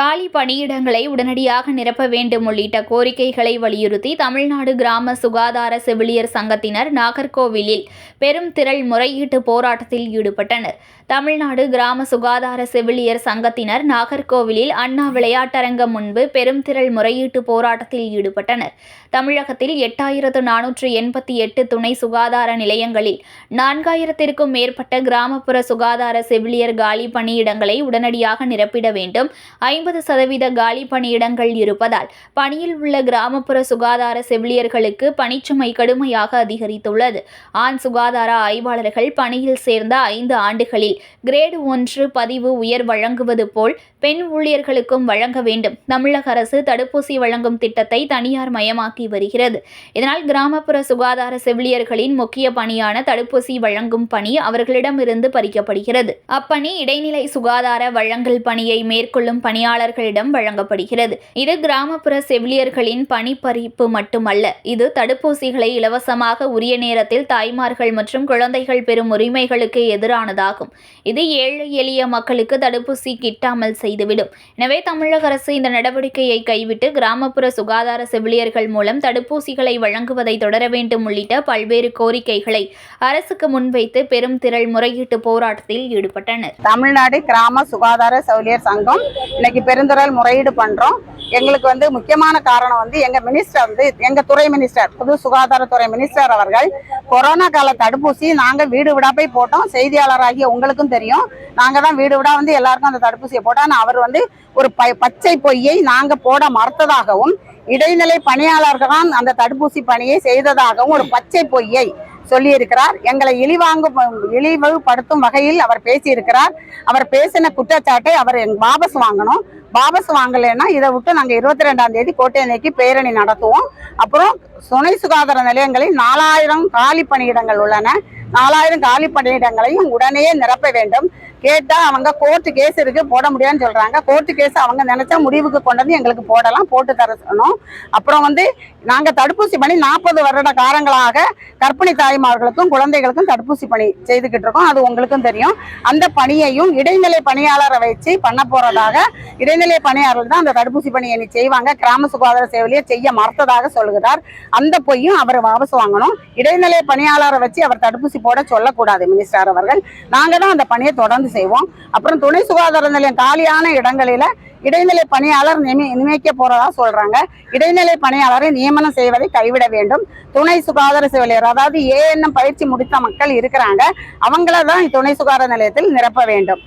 காலி பணியிடங்களை உடனடியாக நிரப்ப வேண்டும் உள்ளிட்ட கோரிக்கைகளை வலியுறுத்தி தமிழ்நாடு கிராம சுகாதார செவிலியர் சங்கத்தினர் நாகர்கோவிலில் பெரும் திரள் முறையீட்டு போராட்டத்தில் ஈடுபட்டனர். தமிழ்நாடு கிராம சுகாதார செவிலியர் சங்கத்தினர் நாகர்கோவிலில் அண்ணா விளையாட்டரங்கம் முன்பு பெரும் திரள் முறையீட்டு போராட்டத்தில் ஈடுபட்டனர். தமிழகத்தில் எட்டாயிரத்து நானூற்று எண்பத்தி எட்டு துணை சுகாதார நிலையங்களில் நான்காயிரத்திற்கும் மேற்பட்ட கிராமப்புற சுகாதார செவிலியர் காலி பணியிடங்களை உடனடியாக நிரப்பிட வேண்டும். ஐம்பது சதவீத காலி பணியிடங்கள் இருப்பதால் பணியில் உள்ள கிராமப்புற சுகாதார செவிலியர்களுக்கு பணிச்சுமை கடுமையாக அதிகரித்துள்ளது. ஆண் சுகாதார ஆய்வாளர்கள் பணியில் சேர்ந்த ஐந்து ஆண்டுகளில் கிரேடு ஒன்று பதிவு உயர் வழங்குவது போல் பெண் ஊழியர்களுக்கும் வழங்க வேண்டும். தமிழக அரசு தடுப்பூசி வழங்கும் திட்டத்தை தனியார் மயமாக்கி வருகிறது. இதனால் கிராமப்புற சுகாதார செவிலியர்களின் முக்கிய பணியான தடுப்பூசி வழங்கும் பணி அவர்களிடமிருந்து பறிக்கப்படுகிறது. அப்பணி இடைநிலை சுகாதார வழங்கல் பணியை மேற்கொள்ளும் பணியாளர்களிடம் வழங்கப்படுகிறது. இது கிராமப்புற செவிலியர்களின் பணி பறிப்பு மட்டுமல்ல இது தடுப்பூசிகளை இலவசமாக உரிய நேரத்தில் தாய்மார்கள் மற்றும் குழந்தைகள் பெறும் உரிமைகளுக்கு எதிரானதாகும். இது ஏழை எளிய மக்களுக்கு தடுப்பூசி கிட்டாமல் செய்துவிடும். எனவே தமிழக அரசு இந்த நடவடிக்கையை கைவிட்டு கிராமப்புற சுகாதார செவிலியர்கள் மூலம் தடுப்பூசிகளை வழங்குவதை தொடர வேண்டும் உள்ளிட்ட பல்வேறு கோரிக்கைகளை அரசுக்கு முன்வைத்து பெரும் திரள் முறையீட்டு போராட்டத்தில் ஈடுபட்டனர். தமிழ்நாடு கிராம சுகாதார செவிலியர் சங்கம் இன்னைக்கு பெருந்திரள் முறையீடு பண்றோம். எங்களுக்கு வந்து முக்கியமான காரணம் வந்து எங்க மினிஸ்டர் வந்து எங்க துறை மினிஸ்டர் புது சுகாதாரத்துறை மினிஸ்டர் அவர்கள் கொரோனா கால தடுப்பூசி நாங்க வீடு விடா போய் போட்டோம். செய்தியாளராகிய உங்களுக்கும் தெரியும். நாங்க தான் வீடு விடா வந்து எல்லாருக்கும் அந்த தடுப்பூசியை போட்டோம். அவர் வந்து ஒரு ப- பச்சை பொய்யை நாங்க போட மறுத்ததாகவும் இடைநிலை பணியாளர்கள் தான் அந்த தடுப்பூசி பணியை செய்ததாகவும் ஒரு பச்சை பொய்யை சொல்லியிருக்கிறார். எங்களை இழிவாங்கும் இழிவுபடுத்தும் வகையில் அவர் பேசியிருக்கிறார். அவர் பேசின குற்றச்சாட்டை அவர் எங்க- வாபஸ் வாங்கணும். வாபஸ் வாங்கலைன்னா இதை விட்டு நாங்கள் இருபத்தி ரெண்டாம் தேதி கோட்டை நோக்கி பேரணி நடத்துவோம். அப்புறம் துணை சுகாதார நிலையங்களில் நாலாயிரம் காலி பணியிடங்கள் உள்ளன. நாலாயிரம் காலி பணியிடங்களையும் உடனே நிரப்ப வேண்டும். கேட்டா அவங்க கோர்ட்டு கேஸ் இருக்கு போட முடியாதுன்னு சொல்றாங்க. கோர்ட்டு கேஸ் அவங்க நினைச்சா முடிவுக்கு கொண்டு வந்து எங்களுக்கு போடலாம் போட்டு தர சொல்லணும். அப்புறம் வந்து நாங்க தடுப்பூசி பணி நாற்பது வருட காலங்களாக கர்ப்பிணி தாய்மார்களுக்கும் குழந்தைகளுக்கும் தடுப்பூசி பணி செய்துக்கிட்டு இருக்கோம். அது உங்களுக்கும் தெரியும். அந்த பணியையும் இடைநிலை பணியாளரை வச்சு பண்ண போறதாக இடைநிலை பணியாளர் தான் அந்த தடுப்பூசி பணியை நீ செய்வாங்க. கிராம சுகாதார சேவையை செய்ய மறுத்ததாக சொல்கிறார் அந்த பொய்யும் அவர் வாபஸ் வாங்கணும். இடைநிலை பணியாளரை வச்சு அவர் தடுப்பூசி போட சொல்லக்கூடாது மினிஸ்டர் அவர்கள். நாங்க தான் அந்த பணியை தொடர்ந்து செய்வோம். அப்புறம் துணை சுகாதார நிலையம் காலியான இடங்களில இடைநிலை பணியாளர் நியமி நியமிக்க போறதா சொல்றாங்க. இடைநிலை பணியாளரை நியமனம் செய்வதை கைவிட வேண்டும். துணை சுகாதார செவிலியர் அதாவது ஏஎன்எம் பயிற்சி முடித்த மக்கள் இருக்கிறாங்க. அவங்கள தான் துணை சுகாதார நிலையத்தில் நிரப்ப வேண்டும்.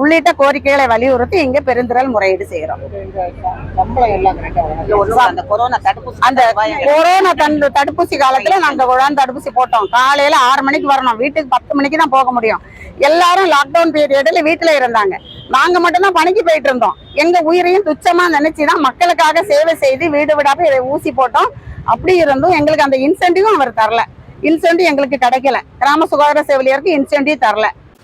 உள்ளிட்ட கோரிக்கைகளை வலியுறுத்தி இங்க பெருந்திரள் முறையீடு வழங்குறாங்க. அந்த கொரோனா தடுப்பூசி அந்த கொரோனா தண்டு தடுப்பூசி காலத்துல நாங்க கொரோனா தடுப்பூசி போட்டோம். காலையில ஆறு மணிக்கு வரணும். வீட்டுக்கு பத்து மணிக்கு தான் போக முடியும். எல்லாரும் லாக்டவுன் பீரியட்ல வீட்டுல இருந்தாங்க. நாங்க மட்டும்தான் பணிக்கு போயிட்டு இருந்தோம். எங்க உயிரையும் துச்சமா நினைச்சுதான் மக்களுக்காக சேவை செய்து வீடு விடாம இதை ஊசி போட்டோம். அப்படி இருந்தும் எங்களுக்கு அந்த இன்சென்டிவும் அவர் தரல. இன்சென்டிவ் எங்களுக்கு கிடைக்கல. கிராம சுகாதார செவிலியருக்கு இன்சென்டிவ் தரல.